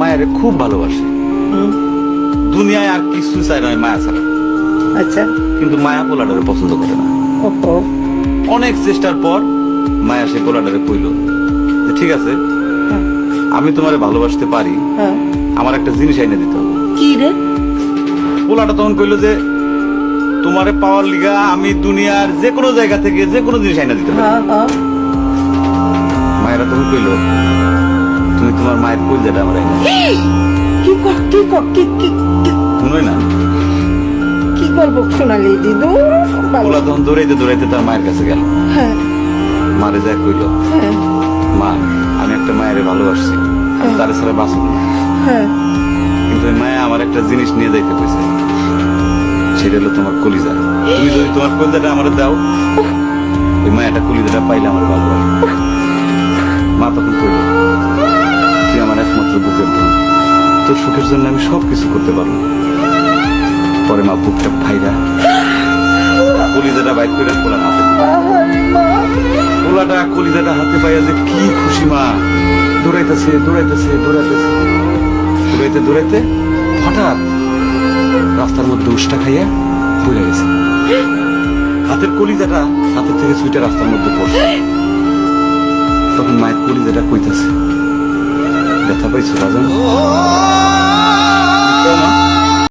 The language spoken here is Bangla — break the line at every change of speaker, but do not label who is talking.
মায়ের খুব ভালোবাসে। দুনিয়ায় আর কিছু চায় না মায়া ছাড়া।
আচ্ছা।
কিন্তু মায়া পোলাটারে পছন্দ করে না। অনেক চেষ্টার পর মায়া সে পোলাটারে কইল ঠিক আছে
হ্যাঁ,
আমি তোমারে ভালোবাসতে পারি
হ্যাঁ।
আমার একটা জিনিস আইনে দিতে হবে।
কি রে?
পোলাটা তখন কইলো যে তোমারে পাওয়ার লিগা আমি দুনিয়ার যে কোনো জায়গা থেকে যে কোনো জিনিস আইনা দিতে পারি।
হ্যাঁ।
মায়েরা তখন কইলো তুমি তোমার মায়ের কইজাটা আমার
কি কর কি কর কি কি
শুনোই না।
কি গল্প শোনালি দিদু।
পোলা তখন দৌড়াইতে দৌড়াইতে তার মায়ের কাছে গেল।
হ্যাঁ।
মারে যা কইলো।
হ্যাঁ।
মা আমি একটা মায়ের ভালোবাসছি। আমি তার ছাড়া বাঁচব না।
হ্যাঁ।
কিন্তু মায়া আমার একটা জিনিস নিয়ে যাইতে কইছে। সেটা হলো তোমার কলিজা। তুমি যদি তোমার কলিজাটা আমার দাও ওই মায়াটা কলিজাটা পাইলে আমার ভালো হয়। মা তখন কইল একমাত্র বুকের তোর সুখের জন্য আমি সব কিছু করতে পারব। পরে মা বুকটা ভাইরা কলিজাটা বাইক করে পোলা হাতে।
আহারে
কলিজাটা হাতে পাইয়া যে কি খুশি মা। দৌড়াইতেছে দৌড়াইতেছে দৌড়াইতেছে। দৌড়াইতে দৌড়াইতে হঠাৎ রাস্তার মধ্যে উষ্টা খাইয়া পড়ে গেছে। হাতের কলিজাটা হাতের থেকে সুইটা রাস্তার মধ্যে পড়ছে। তখন মায়ের কলিজাটা কইতাছে 为惩罚，真。